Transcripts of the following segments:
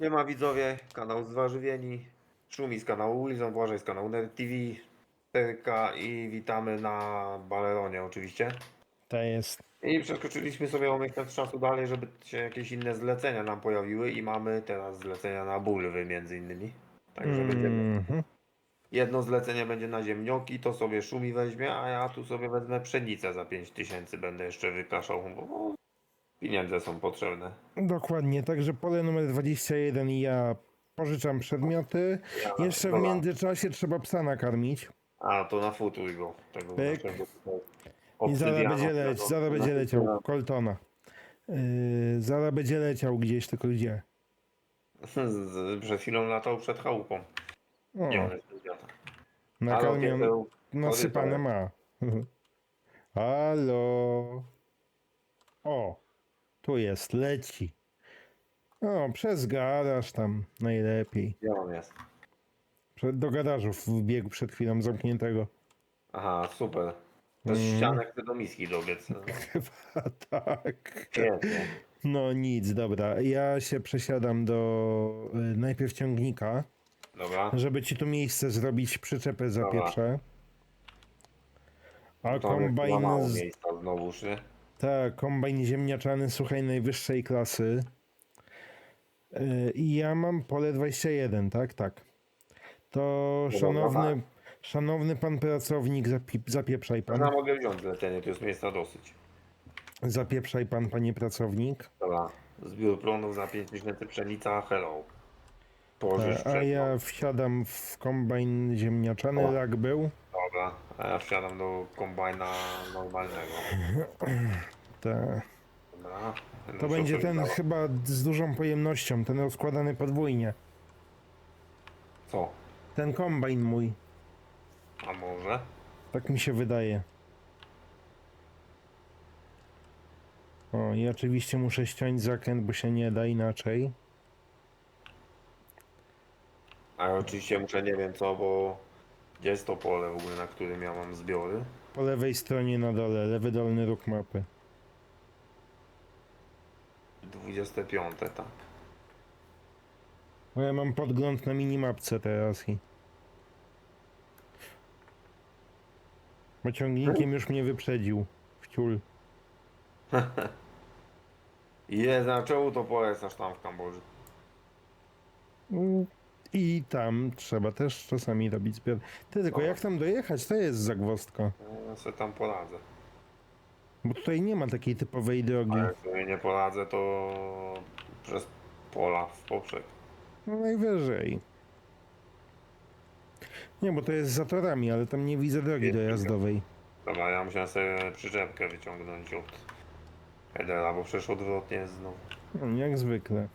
Nie ma widzowie, kanał Zwarzywieni, Szumi z kanału Wilson, Błażej z kanału Nerd TV, TK i witamy na Baleronie oczywiście. To jest. I przeskoczyliśmy sobie o miesiąc czasu dalej, żeby się jakieś inne zlecenia nam pojawiły i mamy teraz zlecenia na bulwy między innymi. Także będziemy, Mhm. jedno zlecenie będzie na ziemnioki, to sobie Szumi weźmie, a ja tu sobie wezmę pszenicę za 5000 będę jeszcze wykaszał, bo pieniądze są potrzebne. Dokładnie, także pole numer 21 i ja pożyczam przedmioty. Ja- Jeszcze w dobra. międzyczasie trzeba psa nakarmić. A, to na futuj go. Tego Pyk. naszego tutaj I zaraz będzie leć, tego- zaraz będzie leciał. Coltona. Yy, zaraz będzie leciał gdzieś, tylko gdzie. Z- z- Przed chwilą latał przed chałupą. O, Nie, on jest bez wiatra. nakarmion, Halo, Kieseł. nasypane ma. Halo. O, tu jest, leci. O, przez garaż tam najlepiej. Gdzie on jest? Przed, do garażu wbiegł przed chwilą zamkniętego. Aha, super. Bez Mm. ścianek do miski dobiec. Chyba tak. No nic, dobra. Ja się przesiadam do y, najpierw ciągnika, Dobra. żeby ci tu miejsce zrobić, przyczepę zapieprzę. A To ma kombajn, mało z, miejsca znowuż, nie? Tak, kombajn ziemniaczany, słuchaj, najwyższej klasy. Y, I ja mam pole 21, tak, tak. To No szanowny, szanowny pan pracownik, zapi, zapieprzaj pan. Ja mogę wziąć zlecenie, tu jest miejsca dosyć. Zapieprzaj pan, panie pracownik. Dobra. Zbiór plonów za 5000 pszenica, hello. Położysz Tak, a ja wsiadam w kombajn ziemniaczany, O. jak był. Dobra, a ja wsiadam do kombajna normalnego. Tak. Dobra. To Muszę będzie sobie ten chyba z dużą pojemnością, ten rozkładany podwójnie. Co? Ten kombajn mój, A może? tak mi się wydaje. O, i oczywiście muszę ściąć zakręt, bo się nie da inaczej. A ja oczywiście muszę nie wiem co, bo gdzie jest to pole w ogóle, na którym ja mam zbiory? Po lewej stronie na dole, lewy dolny róg mapy. 25, tak. Bo ja mam podgląd na minimapce teraz i... Bo ciągnikiem już mnie wyprzedził. Wciul. Ile na czemu to pole jest aż tam w Kambodży? Mm, I tam trzeba też czasami robić zbiór. Ty, tylko No. jak tam dojechać, to jest zagwozdka. Ja sobie tam poradzę. Bo tutaj nie ma takiej typowej drogi. A jak sobie nie poradzę, to przez pola w poprzek. No najwyżej. Nie, bo to jest za torami, ale tam nie widzę drogi Jest dojazdowej. Dobra, ja musiałem sobie przyczepkę wyciągnąć od headera, bo przecież odwrotnie jest znowu. No, jak zwykle.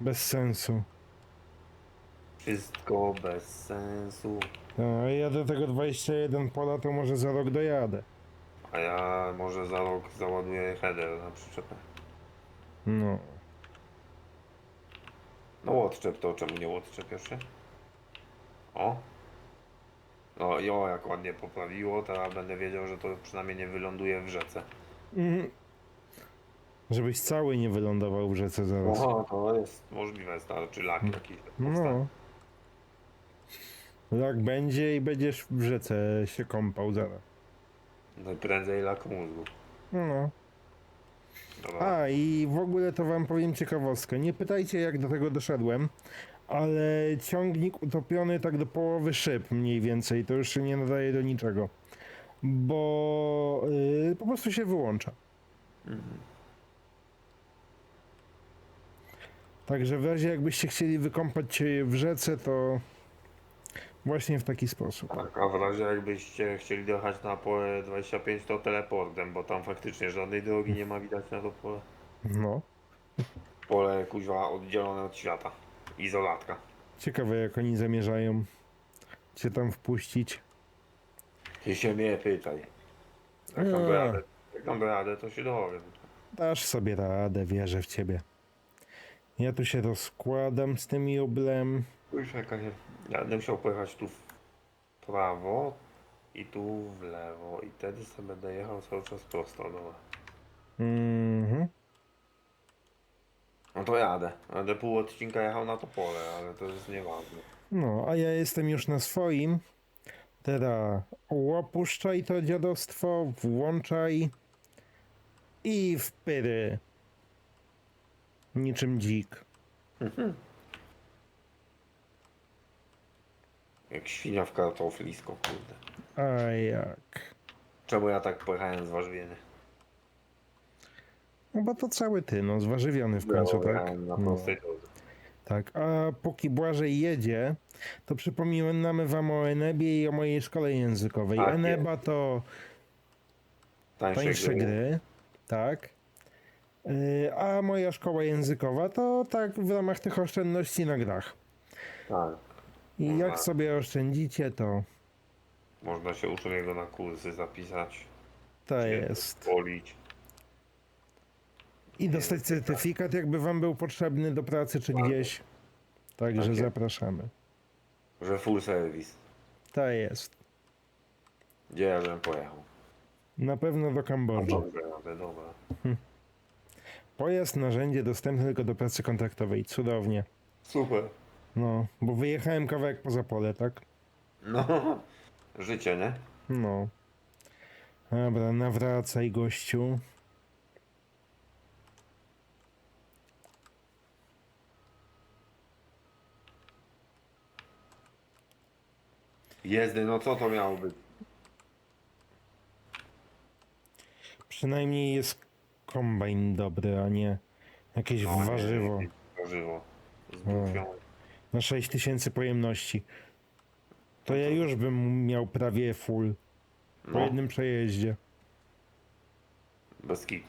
Bez sensu. Wszystko bez sensu. No, a ja do tego 21 pola to może za rok dojadę. A ja może za rok załaduję header na przyczepę. No. No odczep to, czemu nie odczepiasz się? O. No i o, jak ładnie poprawiło, teraz będę wiedział, że to przynajmniej nie wyląduje w rzece. Mhm. Żebyś cały nie wylądował w rzece zaraz. O, to jest możliwe, starczy lak jakiś. No. Jak będzie i będziesz w rzece się kąpał zaraz. Najprędzej lak mózgu. No. Dobra. A i w ogóle to wam powiem ciekawostkę. Nie pytajcie jak do tego doszedłem, ale ciągnik utopiony tak do połowy szyb mniej więcej, to już się nie nadaje do niczego. Bo yy, po prostu się wyłącza. Mhm. Także w razie jakbyście chcieli wykąpać się w rzece, to właśnie w taki sposób. Tak, a w razie jakbyście chcieli dojechać na pole 25 to teleportem, bo tam faktycznie żadnej drogi nie ma widać na to pole. No. Pole kuźwa oddzielone od świata. Izolatka. Ciekawe jak oni zamierzają cię tam wpuścić. Ty się mnie pytaj. Jak tam Nie. dojadę, jak tam dojadę to się dowiem. Dasz sobie radę, wierzę w ciebie. Ja tu się rozkładam z tym jublem. Już jaka nie. Ja będę musiał pojechać tu w prawo i tu w lewo i wtedy sobie będę jechał cały czas prosto. Dobra. Mhm. to jadę. Będę pół odcinka jechał na to pole, ale to jest nieważne. No, a ja jestem już na swoim. Teraz opuszczaj to dziadostwo, włączaj i w pyry. Niczym dzik. Jak świnia w kartoflisko, kurde. A jak? Czemu ja tak pojechałem z warzwieny? No bo to cały ty, no, zwarzywiony w końcu, tak? Na No. prostej drodze. Tak, a póki Błażej jedzie, to przypominamy wam o Enebie i o mojej szkole językowej. Tak Eneba to Tańsze, tańsze gry. gry, tak. Y, A moja szkoła językowa to tak w ramach tych oszczędności na grach. Tak. I jak Tak. sobie oszczędzicie, to Można się u na kursy zapisać. to jest. Polić. I dostać certyfikat, jakby wam był potrzebny do pracy czy gdzieś. Także Tak zapraszamy. Że full service. To jest. Gdzie ja żem pojechał? Na pewno do Kambodży. Dobrze, jadę, dobra. Pojazd, narzędzie dostępne tylko do pracy kontraktowej. Cudownie. Super. No, bo wyjechałem kawałek poza pole, tak? No. Życie, nie? No. Dobra, nawracaj gościu. Jezdy, no co to miało być? Przynajmniej jest kombajn dobry, a nie jakieś No, nie, warzywo nie, Warzywo. Z bufią. na 6000 pojemności. To ja już bym miał prawie full po No, jednym przejeździe. bez kitu.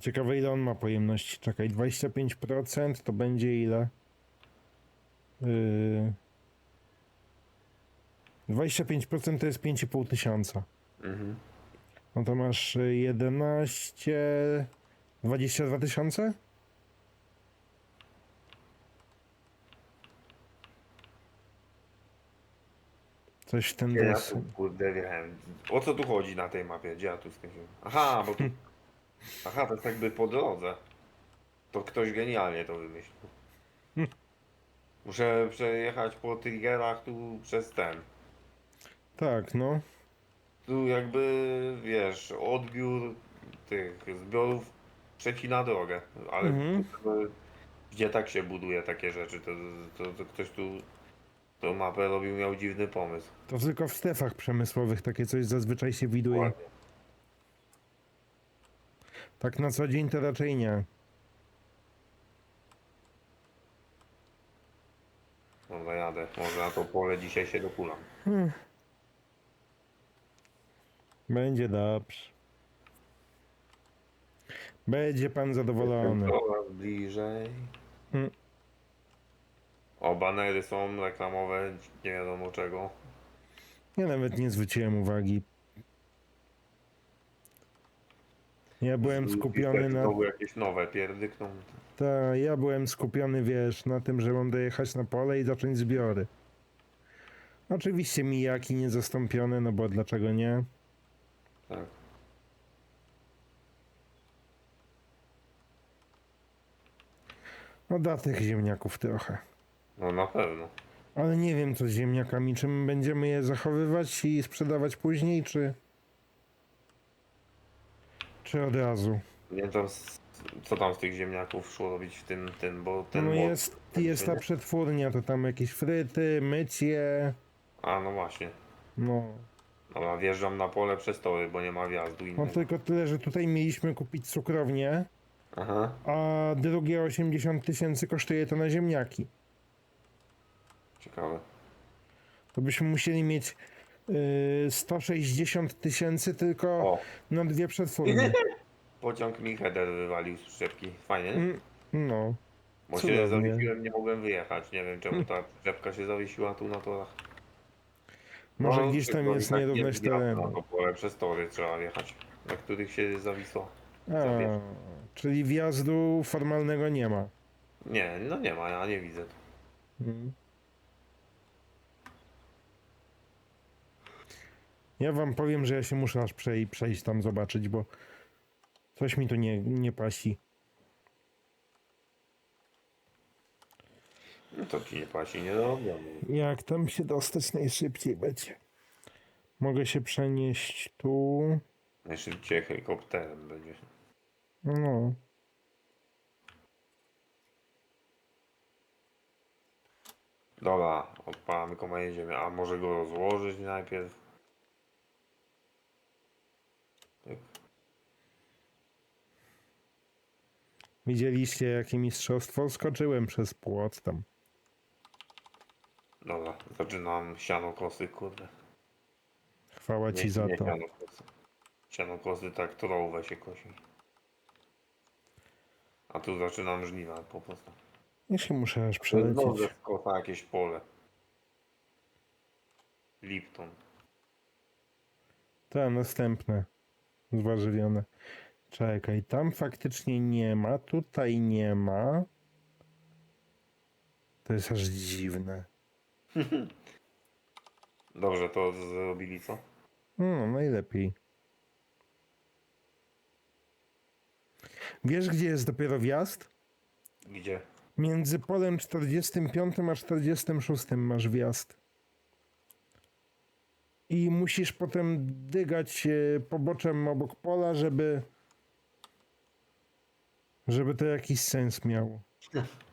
Ciekawe ile on ma pojemności. Czekaj, 25% to będzie ile? Yy... 25% to jest 5,5 tysiąca. Mhm. No to masz y, 11... 22 tysiące? Coś w ten Gdzie ja tu, kurde, wjechałem. O co tu chodzi na tej mapie? Gdzie ja tu skręciłem? Aha, bo tu... Aha, to jest jakby po drodze. To ktoś genialnie to wymyślił. Muszę przejechać po triggerach tu przez ten. Tak, no. Tu jakby, wiesz, odbiór tych zbiorów przecina drogę. Ale Mhm. gdzie tak się buduje takie rzeczy, to, to, to ktoś tu tą mapę robił, miał dziwny pomysł. To tylko w strefach przemysłowych takie coś zazwyczaj się widuje. Ładnie. Tak na co dzień to raczej nie. Dobra, jadę. Może na to pole dzisiaj się dokulam. Będzie dobrze. Będzie pan zadowolony. Coraz bliżej. Mm. O, banery są reklamowe, nie wiadomo czego. Ja nawet nie zwróciłem uwagi. Ja byłem skupiony na. To były jakieś nowe pierdykną. Ta, ja byłem skupiony, wiesz, na tym, że mam dojechać na pole i zacząć zbiory. Oczywiście mijaki niezastąpione, no bo dlaczego nie? Tak. No da tych ziemniaków trochę. No na pewno. Ale nie wiem co z ziemniakami, czy my będziemy je zachowywać i sprzedawać później, czy... Czy od razu? Nie wiem, tam z, co tam z tych ziemniaków szło robić w tym, tym bo ten No mod- jest, jest ta przetwórnia, to tam jakieś fryty, mycie, A, no właśnie. no. Dobra, wjeżdżam na pole przez tory, bo nie ma wjazdu No innego. tylko tyle, że tutaj mieliśmy kupić cukrownię, Aha. a drugie 80 tysięcy kosztuje to na ziemniaki. Ciekawe. To byśmy musieli mieć yy, 160 tysięcy tylko O, na dwie przetwórnie. pociąg mi header wywalił z przyczepki. Fajnie, nie? Mm, No, Bo się cudownie. zawiesiłem, nie mogłem wyjechać. Nie wiem czemu ta przyczepka się zawiesiła tu na torach. Może No, gdzieś tam tylko jest tak nierówność wjazd Na terenu. to pole przez tory trzeba wjechać, na których się zawisło. A, czyli wjazdu formalnego nie ma. Nie, no nie ma, ja nie widzę. Mm. Ja wam powiem, że ja się muszę aż przej- przejść tam zobaczyć, bo coś mi tu nie, nie pasi. To ci nie płaci, nie robią. Jak tam się dostać najszybciej będzie? Mogę się przenieść tu. Najszybciej helikopterem będzie. No. Dobra, odpalamy komę, jedziemy. A może go rozłożyć najpierw? Tak. Widzieliście jakie mistrzostwo? Skoczyłem przez płot tam. Dobra, zaczynam siano kosy, kurde. Chwała ci za to. Siano kosy. Siano kosy tak trołówę się kosi. A tu zaczynam żniwa po prostu. Ja się muszę aż dobrze przelecieć. skosa jakieś pole. Lipton. To następne. Zwarzywione. Czekaj, tam faktycznie nie ma, tutaj nie ma. To jest aż dziwne. Dobrze to zrobili, co? No, najlepiej. Wiesz, gdzie jest dopiero wjazd? Gdzie? Między polem 45 a 46 masz wjazd. I musisz potem dygać e, poboczem obok pola, żeby żeby to jakiś sens miało.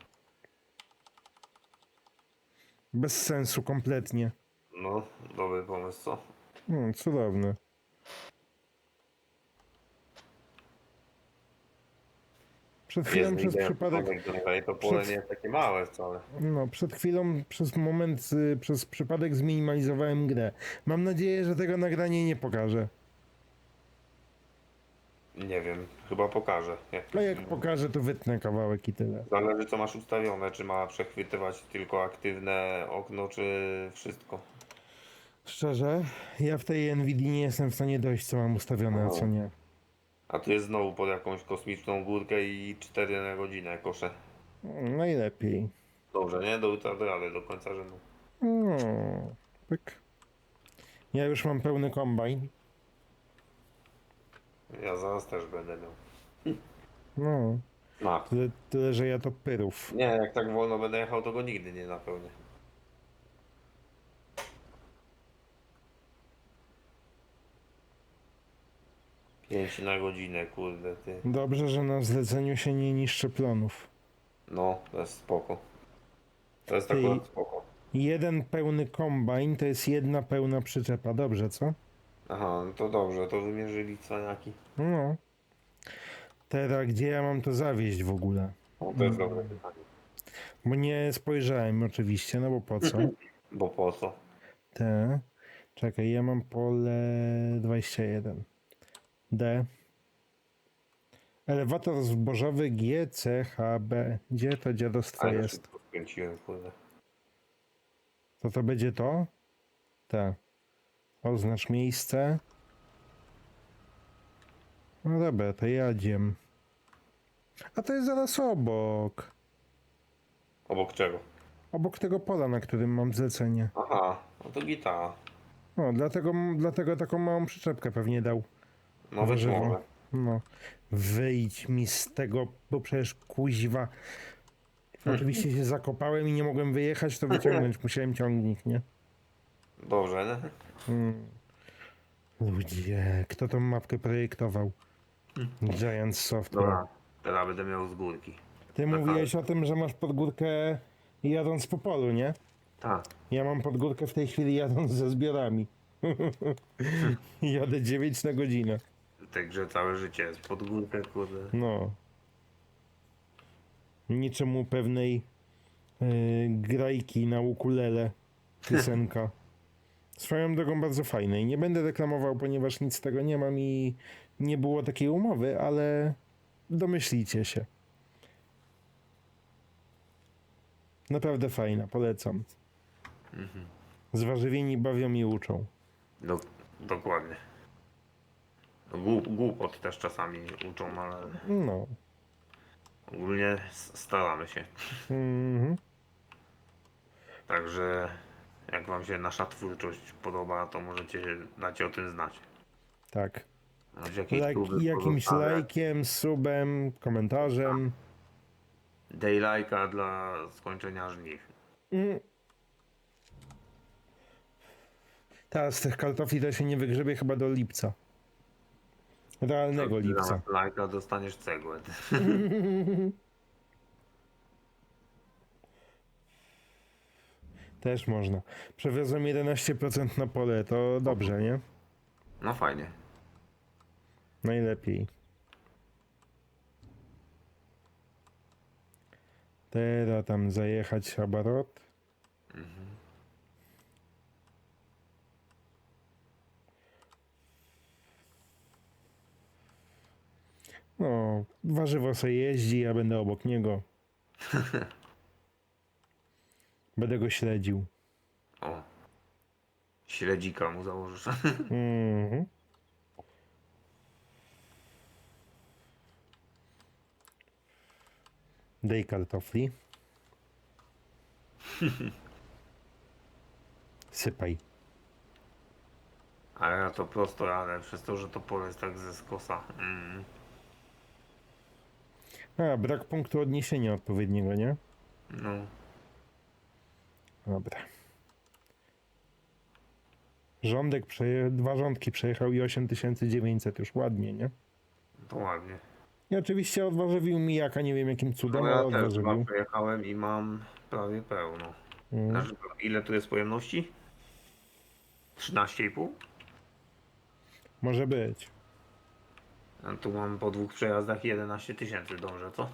Bez sensu kompletnie. No, dobry pomysł, co? Hmm, cudowne. Przed chwilą przez przypadek to pole przed- nie jest takie małe wcale. No, przed chwilą, przez moment, y, przez przypadek zminimalizowałem grę. Mam nadzieję, że tego nagranie nie pokażę. Nie wiem, chyba pokażę. Jak, A jak pokażę, to wytnę kawałek i tyle. Zależy co masz ustawione, czy ma przechwytywać tylko aktywne okno, czy wszystko. Szczerze, ja w tej NVIDII nie jestem w stanie dojść, co mam ustawione, a co nie. A tu jest znowu pod jakąś kosmiczną górkę i 4 na godzinę kosze. Najlepiej. Dobrze, nie? Do rady do końca rzędu. No, pyk. Ja już mam pełny kombajn. Ja zaraz też będę miał. No, No. tyle, tyle że ja to pyrów. Nie, jak tak wolno będę jechał, to go nigdy nie napełnię. Pięć na godzinę, kurde, ty. Dobrze, że na zleceniu się nie niszczy plonów. No, to jest spoko. To jest Ty- akurat spoko. Jeden pełny kombajn to jest jedna pełna przyczepa. Dobrze, co? Aha, no to dobrze, to wymierzyli cwaniaki. No. Teraz gdzie ja mam to zawieźć w ogóle? O, to jest dobre pytanie. Bo nie spojrzałem oczywiście, no bo po co? Bo po co? Te. Czekaj, ja mam pole 21. D. Elewator zbożowy GCHB. Gdzie to dziadostwo Ale jest? szybko skręciłem, kurde. To to będzie to? Tak. Oznacz miejsce. No dobra, to jadziem. A to jest zaraz obok. Obok czego? Obok tego pola, na którym mam zlecenie. Aha, no to gitara. No, dlatego, dlatego taką małą przyczepkę pewnie dał. No może. No. Wyjdź mi z tego, bo przecież kuźwa. Oczywiście się zakopałem i nie mogłem wyjechać, to wyciągnąć musiałem ciągnik, nie? Dobrze, nie? Mm. Ludzie, kto tą mapkę projektował? Giant Software. Dobra. Teraz będę miał z górki. Ty mówiłeś o tym, że masz podgórkę jadąc po polu, nie? Tak. Ja mam podgórkę w tej chwili jadąc ze zbiorami. Jadę 9 na godzinę. Także całe życie jest pod górkę, kurde. No. Niczym u pewnej yy, grajki na ukulele piosenka. Swoją drogą bardzo fajnej. Nie będę reklamował, ponieważ nic z tego nie mam i nie było takiej umowy, ale domyślicie się. Naprawdę fajna, polecam. Zwarzywieni bawią i uczą. Do, dokładnie. No, Głup, głupot też czasami uczą, ale No. ogólnie staramy się. Mhm. Także jak wam się nasza twórczość podoba, to możecie dać o tym znać. Tak. Próby jakimś lajkiem, subem, komentarzem. Daj lajka dla skończenia żniw. Mm. Teraz z tych kartofli to się nie wygrzebie chyba do lipca. Realnego lipca. Lajka dostaniesz cegłę. Też można. Przewiozłem 11% na pole, to dobrze, nie? No fajnie. Najlepiej. Teraz tam zajechać abarot. No, warzywo sobie jeździ, ja będę obok niego. Będę go śledził. O. Śledzika mu założysz. Mhm. Dej kartofli. Sypaj. Ale ja to prosto jadę, przez to, że to pole jest tak ze skosa. Mm. A, brak punktu odniesienia odpowiedniego, nie? No. Dobra. Rządek przeje... dwa rządki przejechał i 8900 już ładnie, nie? To ładnie. I oczywiście odważywił mijaka, nie wiem jakim cudem, No ale ja też chyba przejechałem i mam prawie pełno. Mm. Znaczy, ile tu jest pojemności? 13,5? Może być. A tu mam po dwóch przejazdach 11 tysięcy dążę, co?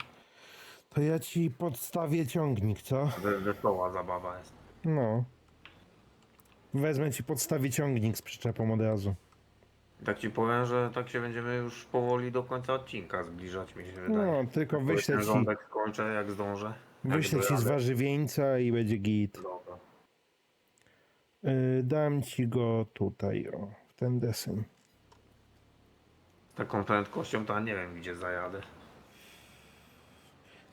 To ja ci podstawię ciągnik, co? We- Wesoła zabawa jest. No. Wezmę ci podstawię ciągnik z przyczepą od razu. Tak ci powiem, że tak się będziemy już powoli do końca odcinka zbliżać, mi się wydaje. No, tylko wyślę ci, rządek skończę, jak zdążę. Jak wyślę ci z dojadę. warzywieńca i będzie git. Dobra. Yy, dam ci go tutaj, o, w ten deseń. Z taką prędkością to nie wiem, gdzie zajadę.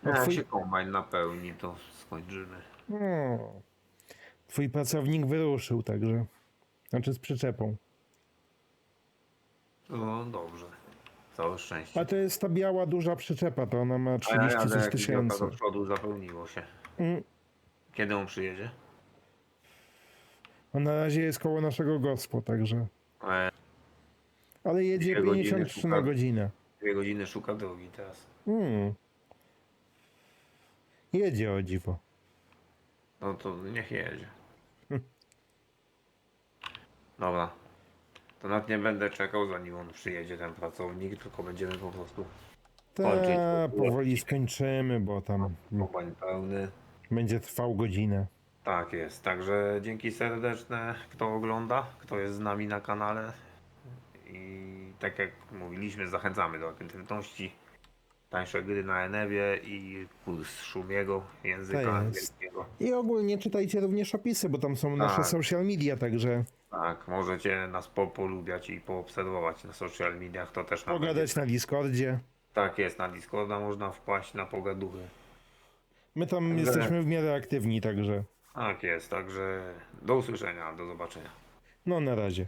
No Jak twój- się kombajn napełni, to skończymy. No. Twój pracownik wyruszył także. Znaczy z przyczepą. No dobrze. Całe szczęście. A to jest ta biała, duża przyczepa, to ona ma A ja 30 jadę, coś jak tysięcy. do przodu zapełniło się. Mm. Kiedy on przyjedzie? A na razie jest koło naszego gospo, także. E, Ale jedzie Dwie godziny 53 na szuka. godzinę. dwie godziny szuka drogi teraz. Mm. Jedzie o dziwo. No to niech jedzie. Dobra. To nawet nie będę czekał zanim on przyjedzie ten pracownik, tylko będziemy po prostu Kończyć. Ta, powoli skończymy, bo tam kombajn pełny. będzie trwał godzinę. Tak jest, także dzięki serdeczne, kto ogląda, kto jest z nami na kanale. I tak jak mówiliśmy, zachęcamy do aktywności. Tańsze gry na Enewie i kurs Szumiego, języka Tak jest. angielskiego. I ogólnie czytajcie również opisy, bo tam są nasze Tak. social media, także Tak, możecie nas po polubiać i poobserwować na social mediach, to też będzie. pogadać na Discordzie. Tak jest, na Discorda można wpaść na pogaduchy. My tam Także- jesteśmy w miarę aktywni, także Tak jest, także do usłyszenia, do zobaczenia. no na razie.